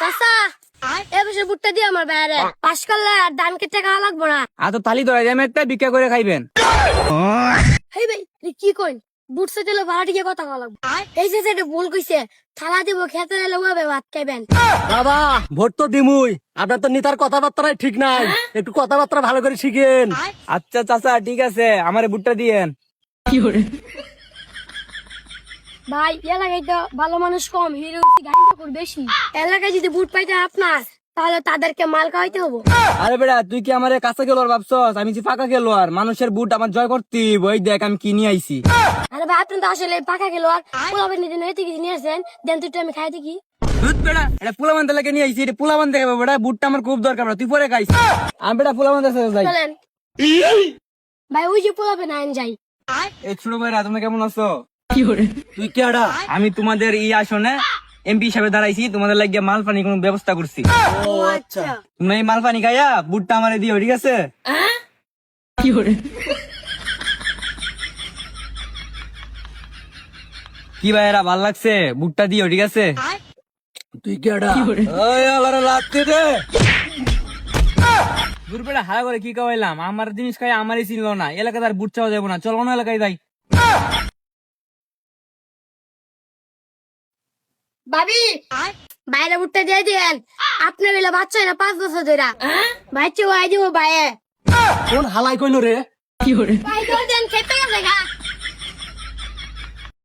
চাচা এ বছর বুটটা দিয়ে আমার বাইরে। পাশ করলে আর ধান কেটে খাওয়া লাগবো না। আর তো থালি ধরে যাবেন একটা ভিক্ষা করে খাইবেন। হেই ভাই কি কইন? বুট সে দিলে ভাড়া টিকে কথা লাগবো। এই যে এটা ভুল কইছে থালা দিব খেতে এলে ওভাবে ভাত খাইবেন। বাবা ভোট তো দিমুই। আপনার তো নিতার কথাবার্তাই ঠিক নাই। একটু কথাবার্তা ভালো করে শিখেন। আচ্ছা চাচা ঠিক আছে আমার বুটটা দিয়েন। ভাই এলাকায় তো ভালো মানুষ কম হিরো গাড়ি ঠাকুর বেশি। এলাকায় যদি বুট পাইতে আপনার তাহলে তাদেরকে মাল খাওয়াইতে হব। আরে বেটা তুই কি আমার কাঁচা খেলোয়ার ভাবছস? আমি যে পাকা খেলোয়ার মানুষের বুট আমার জয় করতি ওই দেখ আমি কি নিয়ে আইছি। আরে ভাই আপনি তো আসলে পাকা গেল আর পোলাবেন নিজে নয় থেকে নিয়ে আসেন। দেন তুই আমি খাইতে কি দুধ বেটা এটা পোলাবান থেকে নিয়ে আইছি এটা পোলাবান থেকে বেটা বুটটা আমার খুব দরকার তুই পরে খাইস। আমি বেটা পোলাবান থেকে যাই। ভাই ওই যে পোলাবেন আইন যাই। এই ছোট ভাইরা তোমরা কেমন আছো? তুই কেডা? আমি তোমাদের এই আসনে এমপি হিসাবে দাঁড়াইছি তোমাদের লাগিয়ে মাল পানি কোনো ব্যবস্থা করছি। ও আচ্ছা। তুমি এই মাল পানি খাইয়া বুটটা আমারে দিও ঠিক আছে? কি ভাইরা ভালো লাগছে? বুটটা দিও ঠিক আছে? তুই কেডা? ওই আলারে দে। দুর্বেটা করে কি খাওয়াইলাম আমার জিনিস খাই আমারই চিনলো না। এলাকাতে আর বুট চাওয়া যাব না। চলো না এলাকায় যাই। ভাবি বাইরে উঠতে দিয়ে দিয়েন। আপনার বেলা বাচ্চা না পাঁচ বছর ধরে বাচ্চা ওয়াই দিব বাইরে কোন হালাই কইলো রে? ভাই করে দেন খেতে গেছে গা।